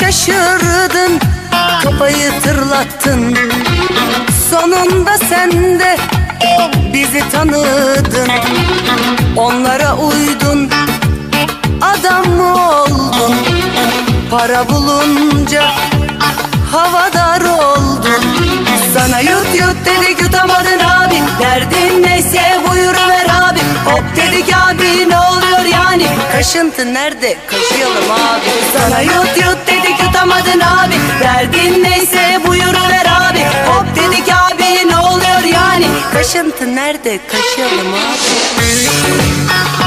şaşırdın Kafayı tırlattın. Sonunda sen de bizi tanıdın. Onlara uydun Adam mı oldun? Para bulunca havadar oldun. Sana yut yut dedik yutamadın abi Derdin neyse buyuruver abi. Hop dedik abi ne oluyor yani? Kaşıntı nerede? Kaşıyalım abi. Sana yut Kaşıntı nerede? Kaşıyalım abi